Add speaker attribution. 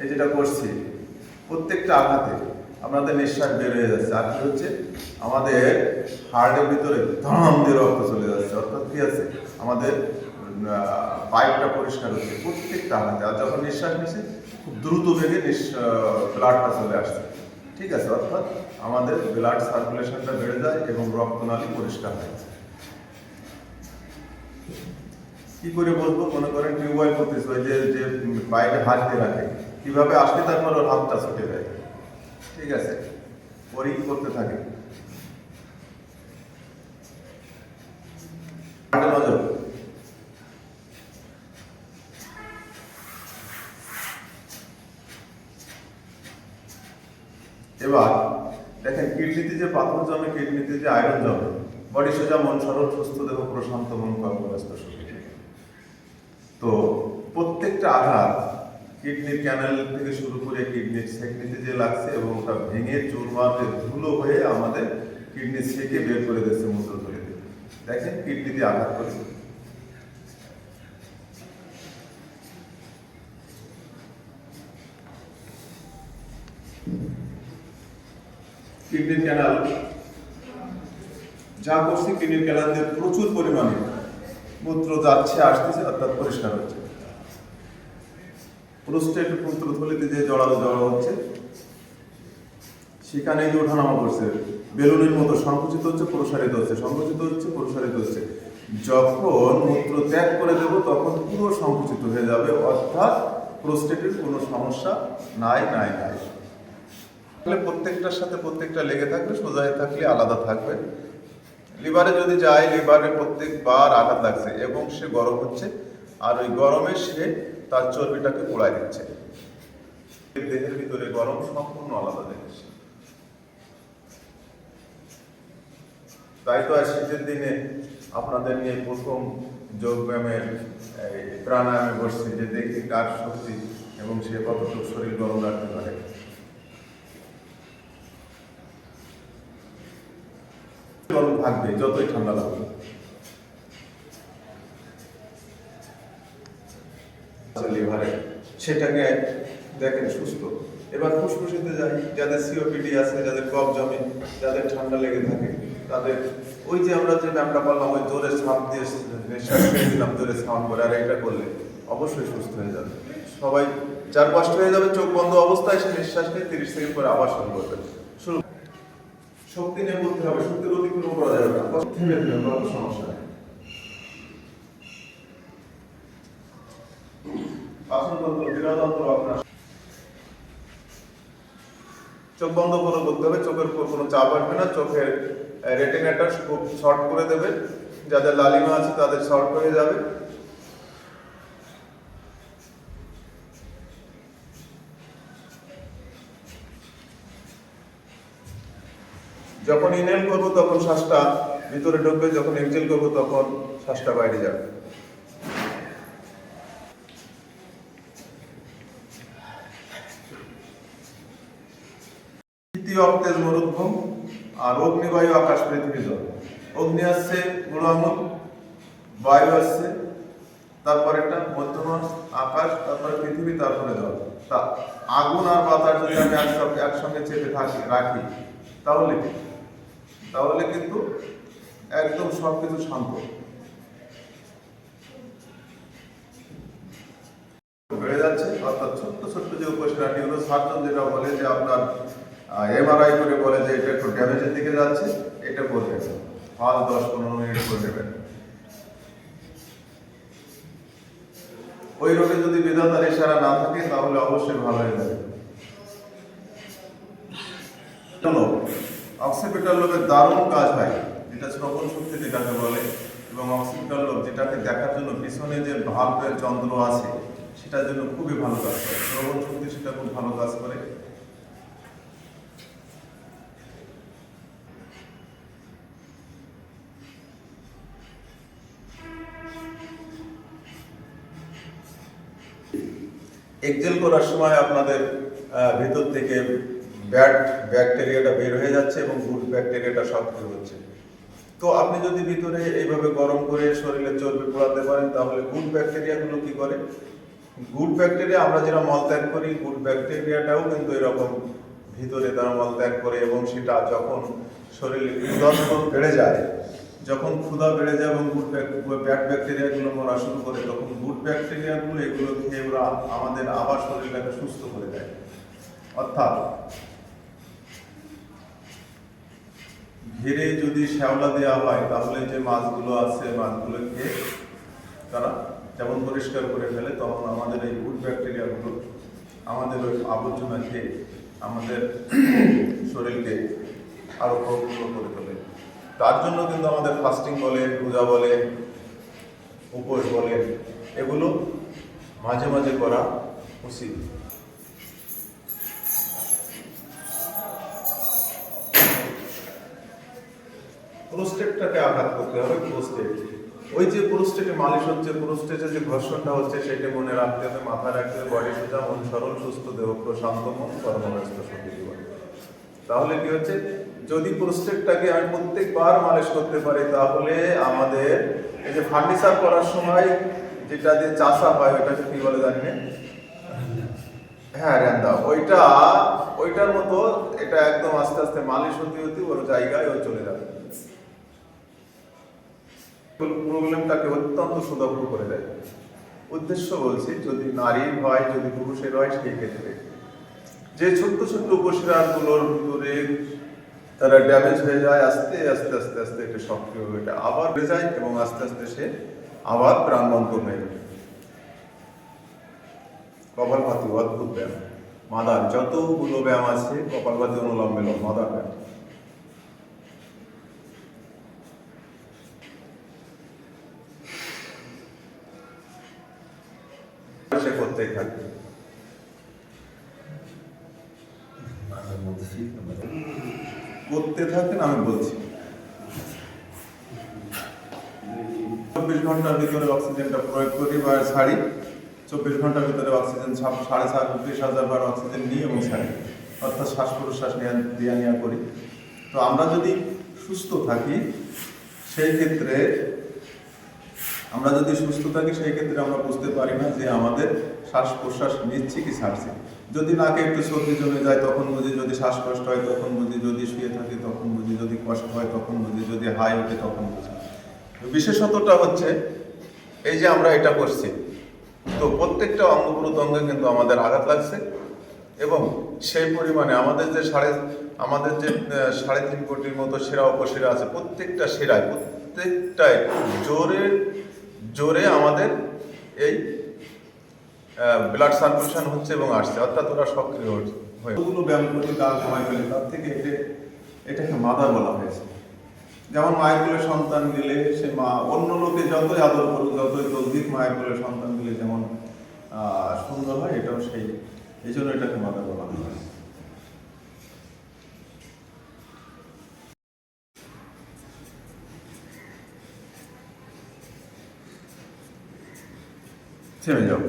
Speaker 1: এই যেটা করছি, প্রত্যেকটা আঘাতে আমাদের নিঃশ্বাস বের হয়ে যাচ্ছে। আর কি হচ্ছে? আমাদের হার্টের ভিতরে ধম দিয়ে রক্ত চলে যাচ্ছে। অর্থাৎ কি আছে? আমাদের পাইপটা পরিষ্কার হচ্ছে প্রত্যেকটা আঘাতে। আর যখন নিঃশ্বাস নিচ্ছে খুব দ্রুত বেগে ব্লাডটা চলে আসছে। ঠিক আছে? অর্থাৎ আমাদের ব্লাড সার্কুলেশনটা বেড়ে যায় এবং রক্তনালী পরিষ্কার হয় কি করে বলব? মনে করেন টিউবওয়েল করতেছে যে যে বাইরে হাত দিয়ে রাখে। কীভাবে আসলে তারপর ওর হাতটা ছুটে যায়। ঠিক আছে? ওরই করতে থাকে। এবার, দেখেন, কিডনিতে যে পাথর জমে, কিডনিতে যে আয়রন জমে, বডি সোজা মন সরল, সুস্থ দেহ প্রশান্ত মন কর্মব্যস্ত সুখী তো প্রত্যেকটা আঘাত কিডনির ক্যানেল থেকে শুরু করে কিডনির সেকনিতে যে লাগছে এবং ওটা ভেঙে চুরমার হয়ে ধুলো হয়ে আমাদের কিডনি সেকে বের করে দিচ্ছে মূত্রথলিতে দেখেন কিডনিতে আঘাত করে কিডনির ক্যানাল যা করছি কিডনির ক্যানাল প্রচুর পরিমাণে মূত্র যাচ্ছে, আসতেছে অর্থাৎ পরিষ্কার হচ্ছে। প্রোস্টেট মূত্রথলিতে যে জড়ানো জড়ো হচ্ছে সেখানে যে ওঠানামা করছে। বেলুনের মতো সংকুচিত হচ্ছে, প্রসারিত হচ্ছে, সংকুচিত হচ্ছে, প্রসারিত হচ্ছে। যখন মূত্র ত্যাগ করে দেব, তখন পুরো সংকুচিত হয়ে যাবে, অর্থাৎ প্রোস্টেটের কোনো সমস্যা নাই নাই নাই। তাহলে প্রত্যেকটার সাথে প্রত্যেকটা লেগে থাকবে সোজা থাকলে আলাদা থাকবে। লিভারে যদি যায়, লিভারে প্রত্যেকবার আঘাত লাগছে এবং সে গরম হচ্ছে, আর ওই গরমে সে তার চর্বিটাকে পোড়ায় দিচ্ছে। দেহের ভিতরে গরম সম্পূর্ণ আলাদা জিনিস তাই তো আর শীতের দিনে আপনাদের নিয়ে প্রথম যোগব্যায়ামের প্রাণায়ামে বসছি, যে দেখি কার শক্তি এবং সে কতটুকু শরীর গরম রাখতে পারে গরম থাকবে, যতই ঠান্ডা লাগবে লিভারে। সেটাকে দেখেন সুস্থ। এবার ফুসফুসিতে যাই, যাদের সিওপিডি আছে, যাদের কফ জমে, যাদের ঠান্ডা লেগে থাকে, তাদের ওই যে আমরা যে ব্যায়ামটা করলাম ওই জোরে সাপ দিয়ে দিলাম জোরে সাউন্ড করে, আর এটা করলে অবশ্যই সুস্থ হয়ে যাবে। সবাই চার পাঁচটা হয়ে যাবে, চোখ বন্ধ অবস্থায়, সে নিঃশ্বাস নিয়ে তিরিশ সেকেন্ড পরে আবার শুরু করবে শুরু শক্তি নিয়ে বলতে হবে, শক্তির অতিক্রম করা যাবে না। থেমে থেমে কোনো সমস্যা নেই। চোখ বন্ধ করে করতে হবে, চোখের উপর কোনো চাপ আসবে না, চোখের রেটিনাটা খুব শর্ট করে দেবে। যাদের লালিমা আছে তাদের শর্ট হয়ে যাবে। যখন ইনহেল করব তখন শ্বাসটা ভিতরে ঢুকবে, যখন এক্সেল করব তখন শ্বাসটা বাইরে যাবে। তৃতীয় অক্তেজ মরুদ্ভূম আর অগ্নিবায়ু আকাশ পৃথিবী জল। অগ্নি আসছে গুণাঙ্গন বায়ু আসছে, তারপর একটা মধ্যমা আকাশ, তারপরে পৃথিবী, তারপরে জল। তা আগুন আর বাতাস যদি আমি একসঙ্গে একসঙ্গে চেপে থাকি রাখি, তাহলে? তাহলে কিন্তু একদম সবকিছু শান্ত। বেড়ে যাচ্ছে, অর্থাৎ ছোট্ট ছোট্ট যে উপসেরা নিউরো সার্জন যেটা বলে যে আপনার এমআরআই করে বলে যে এটা একটু ড্যামেজের দিকে যাচ্ছে, এটা করবেন পাঁচ, দশ, পনেরো মিনিট করে নেবেন ওই রোগে যদি বিধাতার ইশারা না থাকে, তাহলে অবশ্যই ভালো হয়ে যাবে। চলো। অক্সিপিটাল লোকের দারুণ কাজ হয়, যেটা শ্রবণ শক্তি যেটাকে বলে, এবং অক্সিপিটাল লোক যেটাকে দেখার জন্য পিছনে যে ভাল্বের যন্ত্র আছে, সেটার জন্য খুবই ভালো কাজ করে। শ্রবণ শক্তি সেটা খুব ভালো কাজ করে। এক্সেল করার সময় আপনাদের ভিতর থেকে ব্যাড ব্যাকটেরিয়াটা বের হয়ে যাচ্ছে এবং গুড ব্যাকটেরিয়াটা সক্রিয় হচ্ছে। তো আপনি যদি ভিতরে এইভাবে গরম করে শরীরে চর্বি পোড়াতে পারেন, তাহলে গুড ব্যাকটেরিয়াগুলো কি করে? গুড ব্যাকটেরিয়া আমরা যেটা মলত্যাগ করি, গুড ব্যাকটেরিয়াটাও কিন্তু এরকম ভিতরে তারা মলত্যাগ করে এবং সেটা যখন শরীরে ক্ষুধার্ত বেড়ে যায়, যখন ক্ষুধা বেড়ে যায় এবং গুড ব্যাড ব্যাকটেরিয়াগুলো মরা শুরু করে, তখন গুড ব্যাকটেরিয়াগুলো এগুলো খেয়ে ওরা আমাদের আবার শরীরটাকে সুস্থ করে দেয়। অর্থাৎ ঘিরে যদি শ্যাওলা দেওয়া হয়, তাহলে যে মাছগুলো আছে মাছগুলো খেয়ে তারা যেমন পরিষ্কার করে ফেলে, তখন আমাদের এই গুড ব্যাকটেরিয়াগুলো আমাদের ওই আবর্জনা খেয়ে আমাদের শরীরকে আরও প্রফুল্ল করে তোলে। তার জন্য কিন্তু আমাদের ফাস্টিং বলে পূজা বলে উপোস বলে এগুলো মাঝে মাঝে করা উচিত। প্রোস্টেটটাকে আঘাত করতে হবে, প্রোস্টেট। ওই যে প্রোস্টেটে মালিশ হচ্ছে, প্রোস্টেটে যে ঘর্ষণটা হচ্ছে, সেটা মনে রাখতে হবে, মাথায় রাখতে হবে বডি সোজা, মন সরল, সুস্থ দেহ প্রশান্ত মন কর্মব্যস্ত জীবন। তাহলে কি হচ্ছে? যদি প্রোস্টেটটাকে আমি প্রত্যেকবার মালিশ করতে পারি, তাহলে আমাদের এই যে ফার্নিচার করার সময় যেটা দিয়ে চাষা হয় ওটাকে কি বলে জানি না? হ্যাঁ র্যান্দা ওইটা, ওইটার মতো এটা একদম আস্তে আস্তে মালিশ হতে হতে ওর জায়গায় ও চলে যাবে। প্রবলেমটাকে অত্যন্ত সুদক্ষ করে দেয়। উদ্দেশ্য বলছি, যদি নারীর হয়, যদি পুরুষের হয় সেই ক্ষেত্রে। যে ছোট্ট ছোট্ট উপশিরাগুলোর ভিতরে তারা ড্যামেজ হয়ে যায়, আস্তে আস্তে আস্তে আস্তে এটা সক্রিয় হয়ে এটা আবার বেড়ে যায় এবং আস্তে আস্তে সে আবার প্রাণবন্ত হয়ে ওঠে কপালভাতি অদ্ভুত ব্যায়াম। মাদার, যতগুলো ব্যায়াম আছে কপালভাতি অনুলম্ব মাদার ব্যায়াম। করতেই থাকবে। করতে থাকেন আমি বলছি। চব্বিশ ঘণ্টার ভিতরে অক্সিজেনটা প্রয়োগ করি বা ছাড়ি। চব্বিশ ঘণ্টার ভিতরে অক্সিজেন সাড়ে ছাব্বিশ হাজার বার অক্সিজেন নিই এবং ছাড়ি। অর্থাৎ শ্বাস প্রশ্বাস দেওয়া নেওয়া করি। তো আমরা যদি সুস্থ থাকি সেই ক্ষেত্রে আমরা যদি সুস্থ থাকি সেই ক্ষেত্রে আমরা বুঝতে পারি না যে আমাদের শ্বাস প্রশ্বাস নিচ্ছি কি ছাড়ছি? যদি নাকে একটু সর্দি জমে যায়, তখন বুঝি যদি শ্বাসকষ্ট হয়, তখন বুঝি যদি শুয়ে থাকি, তখন বুঝি যদি কষ্ট হয়, তখন বুঝি যদি হাই ওঠে তখন বুঝি। বিশেষতটা হচ্ছে, এই যে আমরা এটা করছি, তো প্রত্যেকটা অঙ্গ প্রত্যঙ্গে কিন্তু আমাদের আঘাত লাগছে এবং সেই পরিমাণে আমাদের যে সাড়ে, আমাদের যে সাড়ে তিন কোটির মতো সেরা উপসেরা আছে, প্রত্যেকটা সেরায় প্রত্যেকটায় জোরে জোরে আমাদের এই ব্লাড সার্কুলেশন হচ্ছে এবং আসছে, অর্থাৎ ওরা সক্রিয় হয়ে ওগুলো ব্যায়াম করতে গা ঘামাই ফেলে তার থেকে এটা এটাকে মাদার বলা হয়েছে। যেমন মায়ের কোলে সন্তান গেলে সে মা, অন্য লোকে যতই আদর করুক, যতই তদ্ভিক মায়ের কোলে সন্তান গেলে যেমন সুন্দর হয়, এটাও সেই, এই জন্য এটাকে মাদার বলা হয়। থেমে যাও।